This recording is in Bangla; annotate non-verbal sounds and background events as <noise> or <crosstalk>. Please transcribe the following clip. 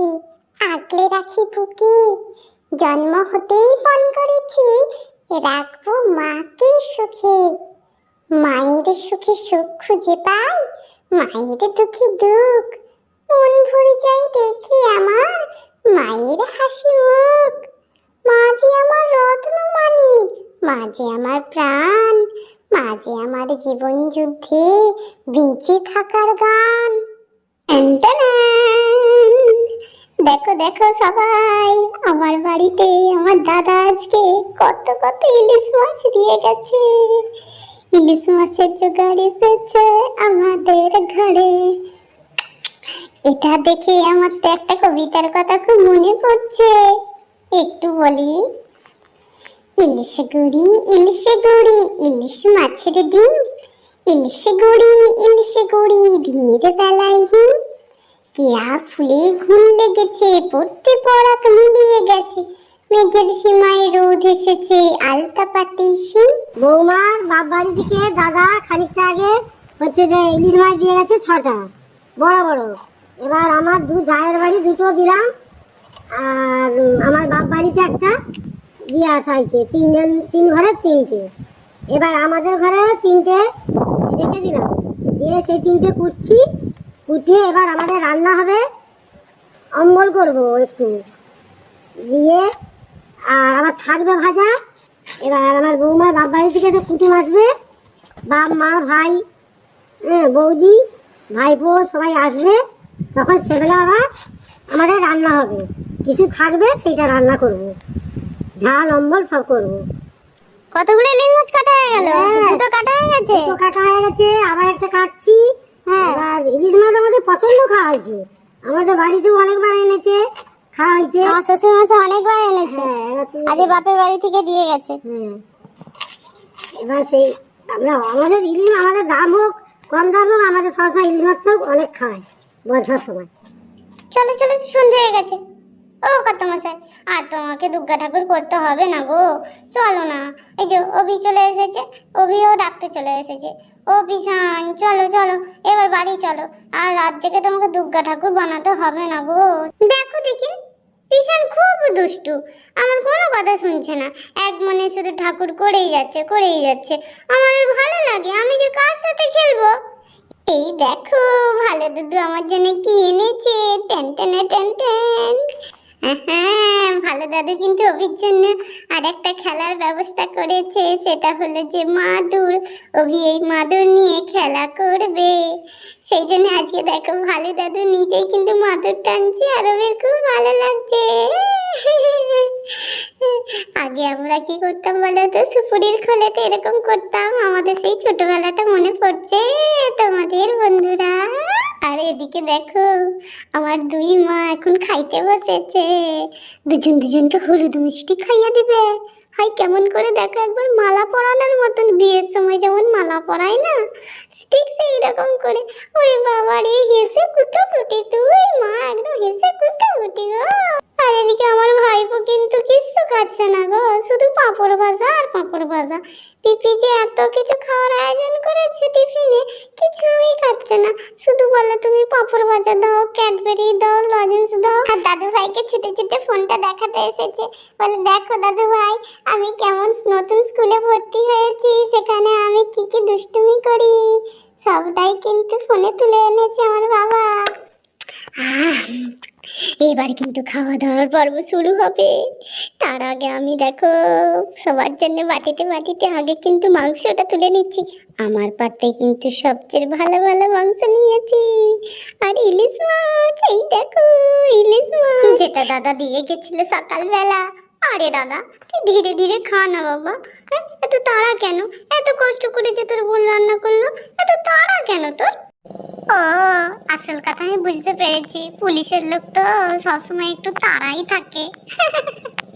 করেছি আগলে রাখি বুকে। জন্ম হতেই পণ করেছি, রাখব মাকে সুখে। মায়ের সুখে সুখ খুঁজে পাই, মায়ের দুঃখে দুঃখ। মন ভরে যায় দেখলে আমার মায়ের হাসি মুখ। মা যে আমার রত্ন মানিক মা যে আমার প্রাণ। মা যে আমার জীবন যুদ্ধে বেঁচে থাকার গান। দেখো দেখো সবাই, আমার বাড়িতে আমার দাদা আজকে কত কত ইলিশ মাছ দিয়ে গেছে। ইলিশ মাছের জোগাড় এসেছে আমাদের ঘরে। এটা দেখে আমার তো একটা কবিতার কথা খুব মনে পড়ছে। একটু বলি। ইলিশ গুড়ি ইলিশ গুড়ি, ইলিশ মাছের ডিম। ইলিশ গুড়ি ইলিশ গুড়ি, দিনের বেলায় হিম। কেয়া ফুলে ঘুম লেগেছে, পড়তে পড়াক মিলিয়ে গেছে। মেঘের সীমায় রোদ এসেছে, আলতা পাটি শিম বৌমার বাপ বাড়ি থেকে দাদা খানিকটা আগে হচ্ছে যে ইলিশ মাছ দিয়ে গেছে ছটা। বড় বড়। এবার আমার দু, জায়ের বাড়ি দুটো দিলাম। আর আমার বাপ বাড়িতে একটা দিয়ে আসা হয়েছে, তিনজন, তিন ঘরে তিনটে। এবার আমাদের ঘরে তিনটে রেখে দিলাম। দিয়ে সেই তিনটে কুটছি। কুটিয়ে এবার আমাদের রান্না হবে। অম্বল করব একটু। দিয়ে আর আমার থাকবে ভাজা। এবার আমার বৌমার বাপ বাড়ি থেকে সব কুটুম আসবে বাপ মা ভাই হ্যাঁ বৌদি ভাইপো সবাই আসবে। তখন সেবেলা আবার আমাদের রান্না হবে। কিছু থাকবে সেইটা রান্না করব। ঝাল অম্বল সব করব। কতগুলো মাছ কাটা হয়ে গেল? হ্যাঁ। দুটো কাটা হয়ে গেছে? তো কাটা হয়ে গেছে। আবার একটা কাটছি। হ্যাঁ। এবার ইলিশ মাছ আমাদের পছন্দ খাওয়া হয়েছে। আমাদের বাড়িতেও অনেকবার এনেছে খাওয়া হয়েছে। আমার শ্বশুর মাছ অনেকবার এনেছে। হ্যাঁ আজ বাপের বাড়ি থেকে দিয়ে গেছে। হ্যাঁ। এবার সেই আমরা আমাদের ইলিশ আমাদের দাম হোক কম দাম হোক আমাদের সবসময় ইলিশ মাছ অনেক খাওয়ায় বর্ষার সময়। চলো চলো সন্ধে হয়ে গেছে। ও কত মশাই, আর তোমাকে দুর্গা ঠাকুর করতে হবে না গো। চলো না। এই যে অভি চলে এসেছে, অভিও ডাকতে চলে এসেছে। ও বিশান চলো চলো, এবার বাড়ি চলো। আর রাত জেগে তোমাকে দুর্গা ঠাকুর বানাতে হবে না গো। দেখো দেখি বিশান খুব দুষ্টু। আমার কোনো কথা শুনছে না। এক মনে শুধু ঠাকুর করেই যাচ্ছে করেই যাচ্ছে। আমার ভালো লাগে, আমি যে কার সাথে খেলব? এই দেখো, ভালো দুধু আমার জন্য কি এনেছে? টেন, টেনে, টেন টেন। ভালো দাদু কিন্তু অভির জন্য আর একটা খেলার ব্যবস্থা করেছে, সেটা হলো যে মাদুর। অভি এই মাদুর নিয়ে খেলা করবে। সেই জন্য আজকে দেখো ভালো দাদু নিজেই কিন্তু মাদুর টানছে, আর অভির খুব ভালো লাগছে। আগে আমরা কি করতাম বলো তো? সুপুরির খোলেতে এরকম করতাম। আমাদের সেই ছোটবেলাটা মনে পড়ছে তোমাদের বন্ধুরা। আর এদিকে দেখো, আমার দুই মা এখন খাইতে বসেছে। দুজন দুজনকে হলুদ মিষ্টি খাইয়া দিবে। হাই, কেমন করে দেখো একবার মালা পরানোর মতন, বিয়ের সময় যেমন মালা পরায় না? ঠিক সেই রকম করে। ওরে বাবা রে, হেসে কুটো কুটি তুই, মা একদম হেসে কুটো কুটি গো। আর এদিকে আমার ভাইপো কিন্তু কিচ্ছু খাচ্ছে না গো। শুধু পাঁপড় ভাজা আর পাঁপড় ভাজা। পিপি যে এত কিছু খাওয়ার আয়োজন করেছে টিফিনে কিছুই খাচ্ছে না। শুধু বলে তুমি পাঁপড় ভাজা দাও ক্যাডবেরি দাও লজেন্স দাও। আর দাদু ভাইকে ছুটে ছুটে ফোনটা দেখাতে এসেছে। বলে দেখো দাদু ভাই আমি কেমন নতুন স্কুলে ভর্তি হয়েছি। সেখানে আমি কি কি দুষ্টুমি করি। সবটাই কিন্তু ফোনে তুলে এনেছে আমার বাবা। আহ, এবার কিন্তু খাওয়া দাওয়ার পর্ব শুরু হবে। তার আগে আমি দেখো, সবার জন্য বাটিতে বাটিতে আগে কিন্তু মাংসটা তুলে নিচ্ছি। আমার পাতে কিন্তু সবচেয়ে ভালো ভালো মাংস নিয়েছি। আর ইলিশ মাছ, এই দেখো, ইলিশ মাছ। যেটা দাদা দিয়ে গেছিল সকালবেলা। আরে দাদা তুই ধীরে ধীরে খা না বাবা। হ্যাঁ এত তাড়া কেন? এত কষ্ট করে যে তোর বোন রান্না করল, এত তাড়া কেন তোর? ও আসল কথা আমি বুঝতে পেরেছি। পুলিশের লোক তো সবসময় একটু তাড়াই থাকে। <laughs>